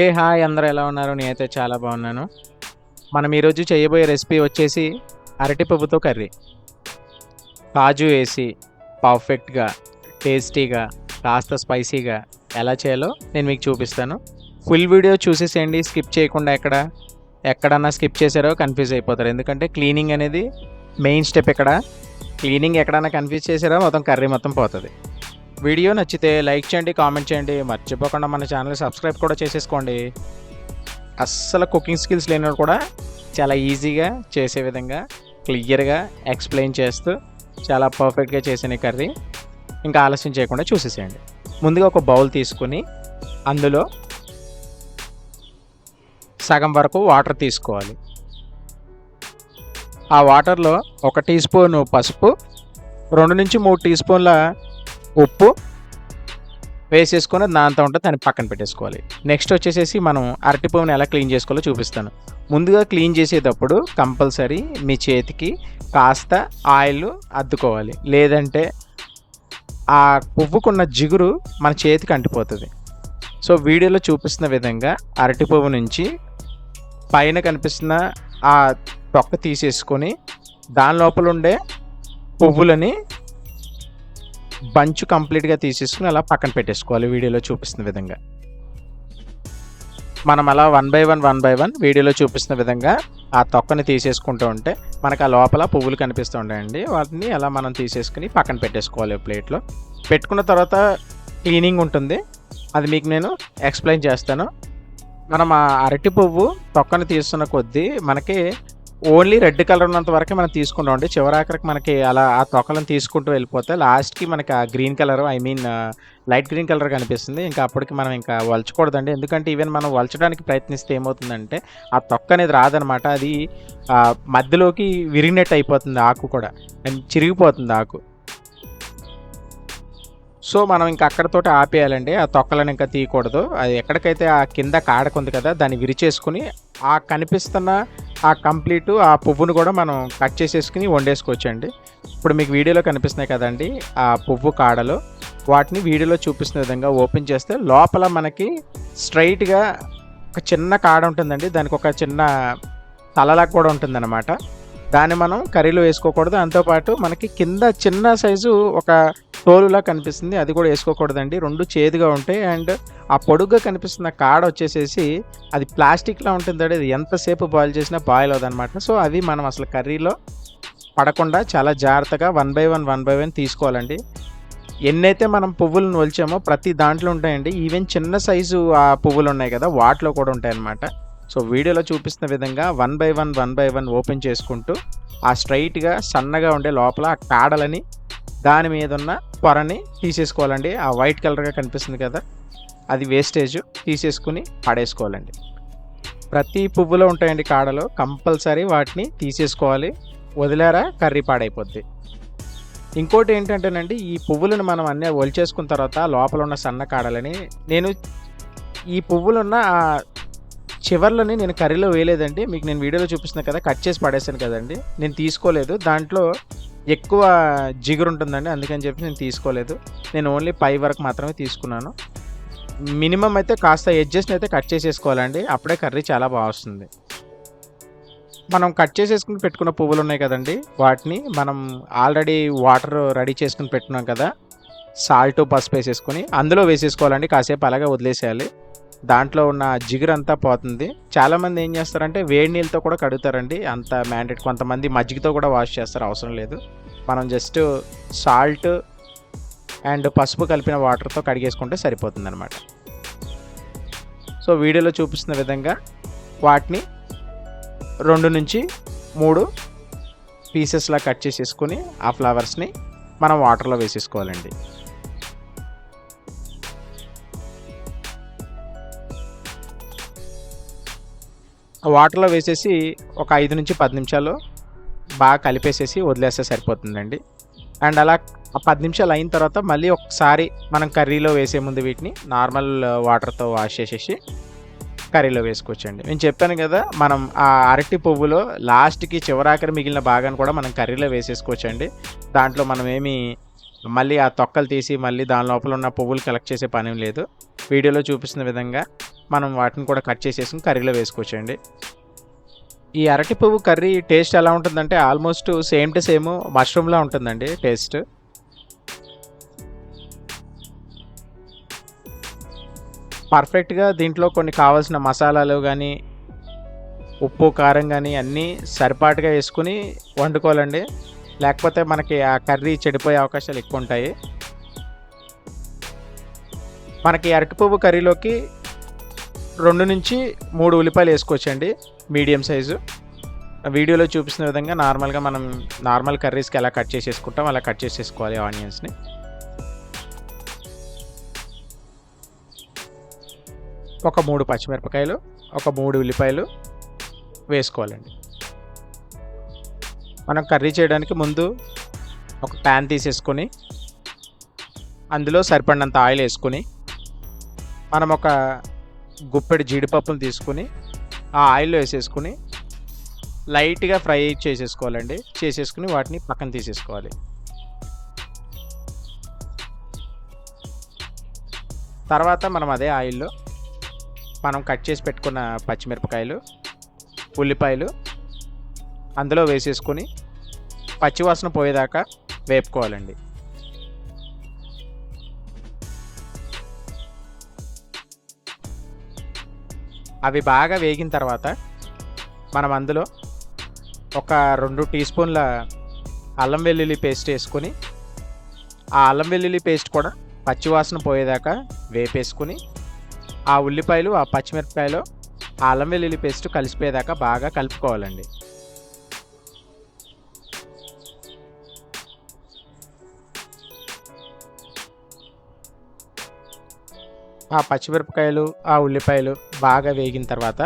ఏ hi అందరూ ఎలా ఉన్నారు? నేనైతే చాలా బాగున్నాను. మనం ఈరోజు చేయబోయే రెసిపీ వచ్చేసి అరటి పువ్వుతో కర్రీ. కాజు వేసి పర్ఫెక్ట్గా టేస్టీగా కాస్త స్పైసీగా ఎలా చేయాలో నేను మీకు చూపిస్తాను. ఫుల్ వీడియో చూసేసేయండి స్కిప్ చేయకుండా ఎక్కడ ఎక్కడన్నా స్కిప్ చేశారో కన్ఫ్యూజ్ అయిపోతారు. ఎందుకంటే క్లీనింగ్ అనేది మెయిన్ స్టెప్ ఇక్కడ. క్లీనింగ్ ఎక్కడన్నా కన్ఫ్యూజ్ చేశారో మొత్తం కర్రీ మొత్తం పోతుంది. వీడియో నచ్చితే లైక్ చేయండి కామెంట్ చేయండి. మర్చిపోకుండా మన ఛానల్ సబ్స్క్రైబ్ కూడా చేసేసుకోండి. అస్సలు కుకింగ్ స్కిల్స్ లేనివాడు కూడా చాలా ఈజీగా చేసే విధంగా క్లియర్గా ఎక్స్ప్లెయిన్ చేస్తూ చాలా పర్ఫెక్ట్గా చేసిన కర్రీ ఇంకా ఆలస్యం చేయకుండా చూసేసేయండి. ముందుగా ఒక బౌల్ తీసుకుని అందులో సగం వరకు వాటర్ తీసుకోవాలి. ఆ వాటర్లో ఒక టీ స్పూన్ పసుపు రెండు నుంచి మూడు టీ స్పూన్ల ఉప్పు వేసేసుకొని దాంతో ఉంటే దాన్ని పక్కన పెట్టేసుకోవాలి. నెక్స్ట్ వచ్చేసేసి మనం అరటి పువ్వుని ఎలా క్లీన్ చేసుకోవాలో చూపిస్తాను. ముందుగా క్లీన్ చేసేటప్పుడు కంపల్సరీ మీ చేతికి కాస్త ఆయిల్ అద్దుకోవాలి. లేదంటే ఆ పువ్వుకున్న జిగురు మన చేతికి అంటిపోతుంది. సో వీడియోలో చూపిస్తున్న విధంగా అరటి పువ్వు నుంచి పైన కనిపిస్తున్న ఆ తొక్క తీసేసుకొని దాని లోపల ఉండే పువ్వులని బంచ్ కంప్లీట్గా తీసేసుకుని అలా పక్కన పెట్టేసుకోవాలి. వీడియోలో చూపిస్తున్న విధంగా. మనం అలా one by one one by one వీడియోలో చూపిస్తున్న విధంగా ఆ తొక్కని తీసేసుకుంటూ ఉంటే మనకు ఆ లోపల పువ్వులు కనిపిస్తూ ఉంటాయండి. వాటిని అలా మనం తీసేసుకుని పక్కన పెట్టేసుకోవాలి ప్లేట్లో. పెట్టుకున్న తర్వాత క్లీనింగ్ ఉంటుంది. అది మీకు నేను ఎక్స్ప్లెయిన్ చేస్తాను. మనం ఆ అరటి పువ్వు తొక్కని తీస్తున్న కొద్దీ మనకి ఓన్లీ రెడ్ కలర్ ఉన్నంత వరకు మనం తీసుకుంటాం అండి. చివరాఖరికి మనకి అలా ఆ తొక్కలను తీసుకుంటూ వెళ్ళిపోతే లాస్ట్కి మనకి ఆ green colour I mean light green colour కనిపిస్తుంది. ఇంకా అప్పటికి మనం ఇంకా వలచకూడదండి. ఎందుకంటే ఈవెన్ మనం వలచడానికి ప్రయత్నిస్తే ఏమవుతుందంటే ఆ తొక్క అనేది రాదనమాట. అది మధ్యలోకి విరిగినట్టు అయిపోతుంది ఆకు కూడా. అండ్ చిరిగిపోతుంది ఆకు. సో మనం ఇంకా అక్కడతోటి ఆపేయాలండి. ఆ తొక్కలను ఇంకా తీయకూడదు. అది ఎక్కడికైతే ఆ కింద కాడకుంది కదా దాన్ని విరిచేసుకుని ఆ కనిపిస్తున్న ఆ కంప్లీట్ ఆ పువ్వును కూడా మనం కట్ చేసేసుకుని వండేసుకోవచ్చండి. ఇప్పుడు మీకు వీడియోలో కనిపిస్తున్నాయి కదండి ఆ పువ్వు కాడలు. వాటిని వీడియోలో చూపిస్తున్న విధంగా ఓపెన్ చేస్తే లోపల మనకి స్ట్రైట్గా ఒక చిన్న కాడ ఉంటుందండి. దానికి ఒక చిన్న తలలా కూడా ఉంటుందన్నమాట. దాన్ని మనం కర్రీలో వేసుకోకూడదు. దాంతోపాటు మనకి కింద చిన్న సైజు ఒక తోలులా కనిపిస్తుంది. అది కూడా వేసుకోకూడదండి. రెండు చేదుగా ఉంటాయి. అండ్ ఆ పొడుగ్గా కనిపిస్తున్న కాడ వచ్చేసేసి అది ప్లాస్టిక్లా ఉంటుంది అది ఎంతసేపు బాయిల్ చేసినా బాయిల్ అవ్వదన్నమాట. సో అవి మనం అసలు కర్రీలో పడకుండా చాలా జాగ్రత్తగా one by one one by one తీసుకోవాలండి. ఎన్నైతే మనం పువ్వులను ఒలిచామో ప్రతి దాంట్లో ఉంటాయండి. ఈవెన్ చిన్న సైజు ఆ పువ్వులు ఉన్నాయి కదా వాటిలో కూడా ఉంటాయి అన్నమాట సో వీడియోలో చూపిస్తున్న విధంగా one by one one by one open చేసుకుంటూ ఆ స్ట్రైట్గా సన్నగా ఉండే లోపల ఆ కాడలని దాని మీద ఉన్న పొరని తీసేసుకోవాలండి. ఆ వైట్ కలర్గా కనిపిస్తుంది కదా అది వేస్టేజ్. తీసేసుకుని పడేసుకోవాలండి. ప్రతి పువ్వులో ఉంటాయండి కాడలు. కంపల్సరీ వాటిని తీసేసుకోవాలి. వదిలేరా కర్రీ పాడైపోద్ది. ఇంకోటి ఏంటంటేనండి ఈ పువ్వులను మనం అన్నీ ఒలిచేసుకున్న తర్వాత లోపల ఉన్న సన్న కాడలని నేను ఈ పువ్వులున్న ఆ చివర్లని నేను కర్రీలో వేయలేదండి. మీకు నేను వీడియోలో చూపిస్తున్నా కదా కట్ చేసి పడేసాను కదండి. నేను తీసుకోలేదు. దాంట్లో ఎక్కువ జిగురు ఉంటుందండి. అందుకని చెప్పి నేను తీసుకోలేదు. నేను ఓన్లీ పై వరకు మాత్రమే తీసుకున్నాను. మినిమం అయితే కాస్త ఎడ్జెస్ట్ని అయితే కట్ చేసేసుకోవాలండి. అప్పుడే కర్రీ చాలా బాగా వస్తుంది. మనం కట్ చేసేసుకుని పెట్టుకున్న పువ్వులు ఉన్నాయి కదండి. వాటిని మనం ఆల్రెడీ వాటర్ రెడీ చేసుకుని పెట్టుకున్నాం కదా. సాల్ట్ పసుపు వేసేసుకొని అందులో వేసేసుకోవాలండి. కాసేపు అలాగే వదిలేసేయాలి. దాంట్లో ఉన్న జిగురు అంతా పోతుంది. చాలామంది ఏం చేస్తారంటే వేడి నీళ్ళతో కూడా కడుగుతారండి. అంత మ్యాండేట్ కొంతమంది మజ్జిగతో కూడా వాష్ చేస్తారు అవసరం లేదు. మనం జస్ట్ సాల్ట్ అండ్ పసుపు కలిపిన వాటర్తో కడిగేసుకుంటే సరిపోతుంది అనమాట సో వీడియోలో చూపిస్తున్న విధంగా వాటిని రెండు నుంచి మూడు పీసెస్లా కట్ చేసేసుకొని ఆ ఫ్లవర్స్ని మనం వాటర్లో వేసేసుకోవాలండి. వాటర్లో వేసేసి ఒక ఐదు నుంచి పది నిమిషాలు బాగా కలిపేసేసి వదిలేస్తే సరిపోతుందండి. అండ్ అలా పది నిమిషాలు అయిన తర్వాత మళ్ళీ ఒకసారి మనం కర్రీలో వేసే ముందు వీటిని నార్మల్ వాటర్తో వాష్ చేసేసి కర్రీలో వేసుకోవచ్చండి. నేను చెప్పాను కదా మనం ఆ అరటి పువ్వులో లాస్ట్కి చివరాఖరి మిగిలిన భాగాన్ని కూడా మనం కర్రీలో వేసేసుకోవచ్చండి. దాంట్లో మనం ఏమి మళ్ళీ ఆ తొక్కలు తీసి మళ్ళీ దాని లోపల ఉన్న పువ్వులు కలెక్ట్ చేసే పని లేదు. వీడియోలో చూపిస్తున్న విధంగా మనం వాటిని కూడా కట్ చేసేసుకుని కర్రీలో వేసుకోవచ్చండి. ఈ అరటి పువ్వు కర్రీ టేస్ట్ ఎలా ఉంటుందంటే ఆల్మోస్ట్ సేమ్ టు సేమ్ మష్రూమ్లా ఉంటుందండి టేస్ట్. పర్ఫెక్ట్గా దీంట్లో కొన్ని కావాల్సిన మసాలాలు కానీ ఉప్పు కారం కానీ అన్నీ సరిపాటుగా వేసుకుని వండుకోవాలండి. లేకపోతే మనకి ఆ కర్రీ చెడిపోయే అవకాశాలు ఎక్కువ ఉంటాయి. మనకి అరటి పువ్వు కర్రీలోకి రెండు నుంచి మూడు ఉల్లిపాయలు వేసుకోవచ్చండి మీడియం సైజు. వీడియోలో చూపిస్తున్న విధంగా నార్మల్గా మనం నార్మల్ కర్రీస్కి ఎలా కట్ చేసేసుకుంటాం అలా కట్ చేసేసుకోవాలి ఆనియన్స్ని. ఒక మూడు పచ్చిమిరపకాయలు ఒక మూడు ఉల్లిపాయలు వేసుకోవాలండి. మనం కర్రీ చేయడానికి ముందు ఒక ప్యాన్ తీసేసుకొని అందులో సరిపడినంత ఆయిల్ వేసుకొని మనం ఒక గుప్పెడు జీడిపప్పును తీసుకుని ఆ ఆయిల్లో వేసేసుకుని లైట్గా ఫ్రై చేసేసుకోవాలండి. చేసేసుకుని వాటిని పక్కన తీసేసుకోవాలి. తర్వాత మనం అదే ఆయిల్లో మనం కట్ చేసి పెట్టుకున్న పచ్చిమిరపకాయలు ఉల్లిపాయలు అందులో వేసేసుకొని పచ్చివాసన పోయేదాకా వేపుకోవాలండి. అవి బాగా వేగిన తర్వాత మనం అందులో ఒక రెండు టీ స్పూన్ల అల్లం వెల్లుల్లి పేస్ట్ వేసుకొని ఆ అల్లం వెల్లుల్లి పేస్ట్ కూడా పచ్చివాసన పోయేదాకా వేపేసుకుని ఆ ఉల్లిపాయలు ఆ పచ్చిమిరపకాయలు ఆ అల్లం వెల్లుల్లి పేస్ట్ కలిసిపోయేదాకా బాగా కలుపుకోవాలండి. ఆ పచ్చిమిరపకాయలు ఆ ఉల్లిపాయలు బాగా వేగిన తర్వాత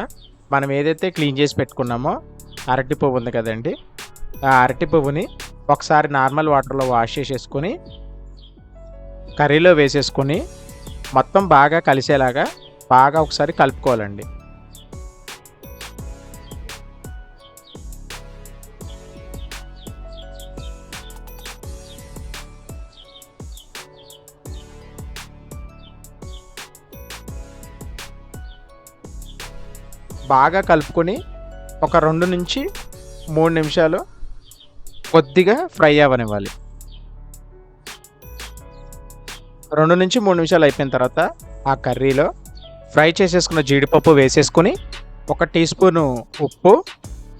మనం ఏదైతే క్లీన్ చేసి పెట్టుకున్నామో అరటి పువ్వు ఉంది కదండి ఆ అరటి పువ్వుని ఒకసారి నార్మల్ వాటర్లో వాష్ చేసేసుకొని కర్రీలో వేసేసుకొని మొత్తం బాగా కలిసేలాగా బాగా ఒకసారి కలుపుకోవాలండి. బాగా కలుపుకొని ఒక రెండు నుంచి మూడు నిమిషాలు కొద్దిగా ఫ్రై అవ్వనివ్వాలి. రెండు నుంచి మూడు నిమిషాలు అయిపోయిన తర్వాత ఆ కర్రీలో ఫ్రై చేసేసుకున్న జీడిపప్పు వేసేసుకుని ఒక టీ స్పూను ఉప్పు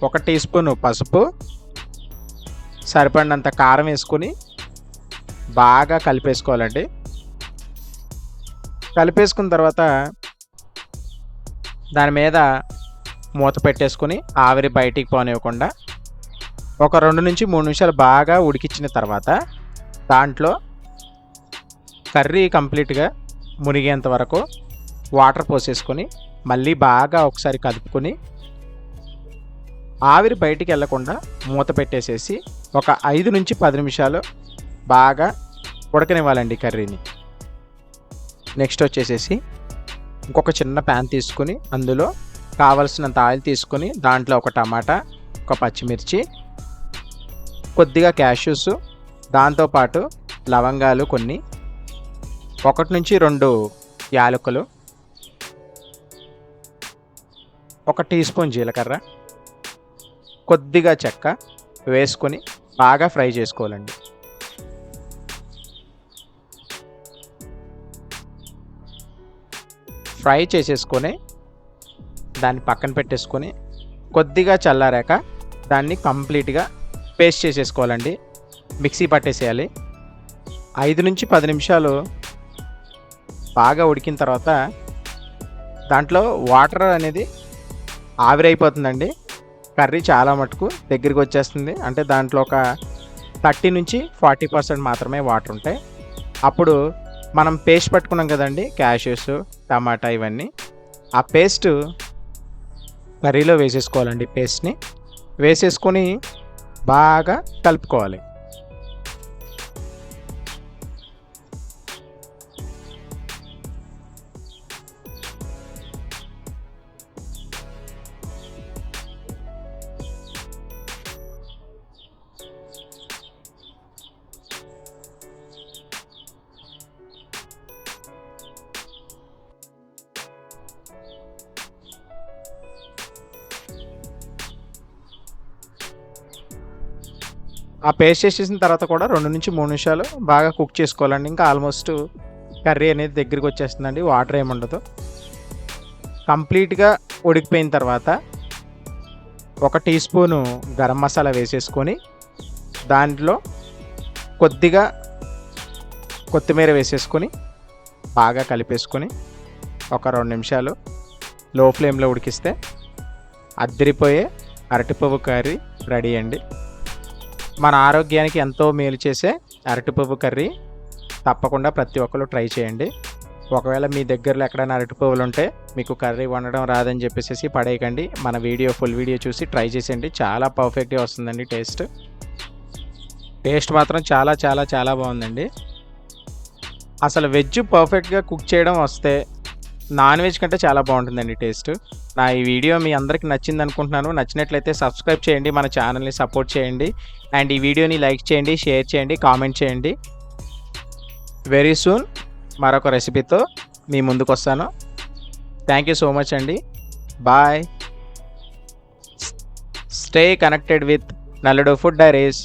ఒక టీ స్పూను పసుపు సరిపడినంత కారం వేసుకొని బాగా కలిపేసుకోవాలండి. కలిపేసుకున్న తర్వాత దాని మీద మూత పెట్టేసుకుని ఆవిరి బయటికి పోనివ్వకుండా ఒక రెండు నుంచి మూడు నిమిషాలు బాగా ఉడికించిన తర్వాత దాంట్లో కర్రీ కంప్లీట్గా మునిగేంత వరకు వాటర్ పోసేసుకొని మళ్ళీ బాగా ఒకసారి కలుపుకొని ఆవిరి బయటికి వెళ్ళకుండా మూత పెట్టేసేసి ఒక ఐదు నుంచి పది నిమిషాలు బాగా ఉడకనివ్వాలండి కర్రీని. నెక్స్ట్ వచ్చేసేసి ఇంకొక చిన్న ప్యాన్ తీసుకుని అందులో కావలసినంత ఆయిల్ తీసుకొని దాంట్లో ఒక టమాటా ఒక పచ్చిమిర్చి కొద్దిగా క్యాష్యూస్ దాంతోపాటు లవంగాలు కొన్ని ఒకటి నుంచి రెండు యాలకులు ఒక టీ స్పూన్ జీలకర్ర కొద్దిగా చెక్క వేసుకొని బాగా ఫ్రై చేసుకోవాలండి. ఫ్రై చేసేసుకొని దాన్ని పక్కన పెట్టేసుకొని కొద్దిగా చల్లారాక దాన్ని కంప్లీట్గా పేస్ట్ చేసేసుకోవాలండి. మిక్సీ పట్టేసేయాలి. ఐదు నుంచి పది నిమిషాలు బాగా ఉడికిన తర్వాత దాంట్లో వాటర్ అనేది ఆవిరైపోతుందండి. కర్రీ చాలా మటుకు దగ్గరికి వచ్చేస్తుంది. అంటే దాంట్లో ఒక థర్టీ నుంచి ఫార్టీ పర్సెంట్ మాత్రమే వాటర్ ఉంటాయి. అప్పుడు మనం పేస్ట్ పట్టుకున్నాం కదండి క్యాషెస్ టమాటా ఇవన్నీ. ఆ పేస్ట్ కర్రీలో వేసేసుకోవాలండి పేస్ట్ని వేసేసుకొని బాగా కలుపుకోవాలి. ఆ పేస్ట్ చేసేసిన తర్వాత కూడా రెండు నుంచి మూడు నిమిషాలు బాగా కుక్ చేసుకోవాలండి. ఇంకా ఆల్మోస్ట్ కర్రీ అనేది దగ్గరికి వచ్చేస్తుందండి. వాటర్ ఏమి ఉండదు. కంప్లీట్గా ఉడికిపోయిన తర్వాత ఒక టీ స్పూను గరం మసాలా వేసేసుకొని దాంట్లో కొద్దిగా కొత్తిమీర వేసేసుకొని బాగా కలిపేసుకొని ఒక రెండు నిమిషాలు లో ఫ్లేమ్లో ఉడికిస్తే అద్దరిపోయే అరటిపప్పు కర్రీ రెడీ అండి. మన ఆరోగ్యానికి ఎంతో మేలు చేసే అరటిపువ్వు కర్రీ తప్పకుండా ప్రతి ఒక్కరు ట్రై చేయండి. ఒకవేళ మీ దగ్గరలో ఎక్కడైనా అరటిపువ్వులు ఉంటే మీకు కర్రీ వండడం రాదని చెప్పేసి పడేయకండి. మన వీడియో ఫుల్ వీడియో చూసి ట్రై చేసేయండి. చాలా పర్ఫెక్ట్గా వస్తుందండి టేస్ట్. టేస్ట్ మాత్రం చాలా చాలా చాలా బాగుందండి. అసలు వెజ్ పర్ఫెక్ట్గా కుక్ చేయడం వస్తే నాన్ వెజ్ కంటే చాలా బాగుంటుందండి టేస్ట్. నా ఈ వీడియో మీ అందరికి నచ్చింది అనుకుంటున్నాను. నచ్చినట్లయితే సబ్స్క్రైబ్ చేయండి మన ఛానల్ని సపోర్ట్ చేయండి. అండ్ ఈ వీడియోని లైక్ చేయండి షేర్ చేయండి కామెంట్ చేయండి. వెరీ సూన్ మరొక రెసిపీతో మీ ముందుకు వస్తాను. థ్యాంక్ యూ సో మచ్ అండి. Bye. Stay connected with Nalladu food diaries.